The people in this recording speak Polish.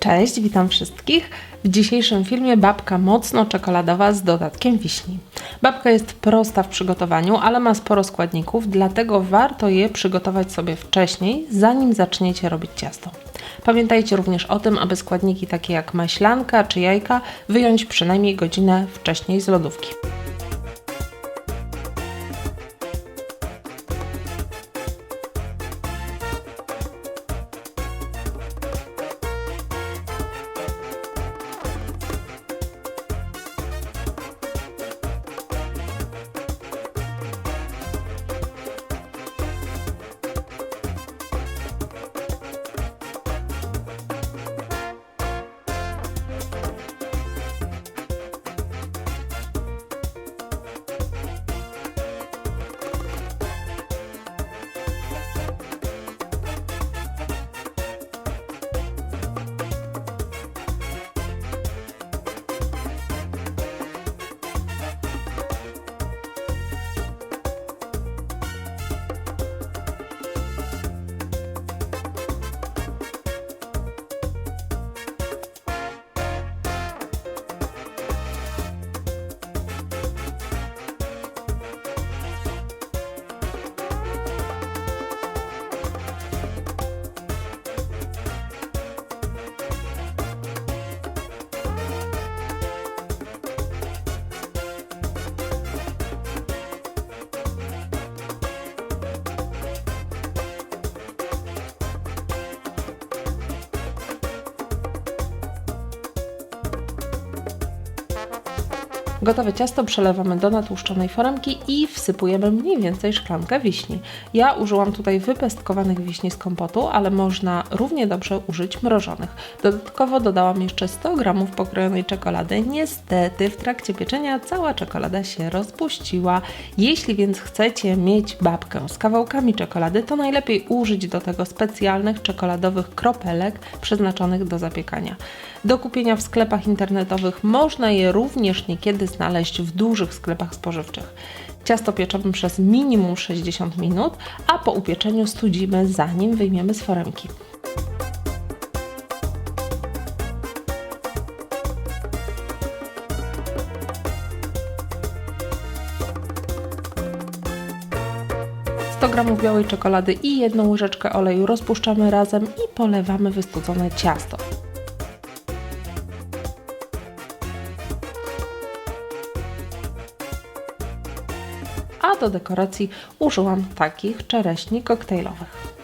Cześć, witam wszystkich. W dzisiejszym filmie babka mocno czekoladowa z dodatkiem wiśni. Babka jest prosta w przygotowaniu, ale ma sporo składników, dlatego warto je przygotować sobie wcześniej, zanim zaczniecie robić ciasto. Pamiętajcie również o tym, aby składniki takie jak maślanka czy jajka wyjąć przynajmniej godzinę wcześniej z lodówki. Gotowe ciasto przelewamy do natłuszczonej foremki i wsypujemy mniej więcej szklankę wiśni. Ja użyłam tutaj wypestkowanych wiśni z kompotu, ale można równie dobrze użyć mrożonych. Dodatkowo dodałam jeszcze 100 g pokrojonej czekolady. Niestety w trakcie pieczenia cała czekolada się rozpuściła. Jeśli więc chcecie mieć babkę z kawałkami czekolady, to najlepiej użyć do tego specjalnych czekoladowych kropelek przeznaczonych do zapiekania. Do kupienia w sklepach internetowych można je również niekiedy znaleźć w dużych sklepach spożywczych. Ciasto pieczemy przez minimum 60 minut, a po upieczeniu studzimy zanim wyjmiemy z foremki. Gramów białej czekolady i jedną łyżeczkę oleju rozpuszczamy razem i polewamy wystudzone ciasto. A do dekoracji użyłam takich czereśni koktajlowych.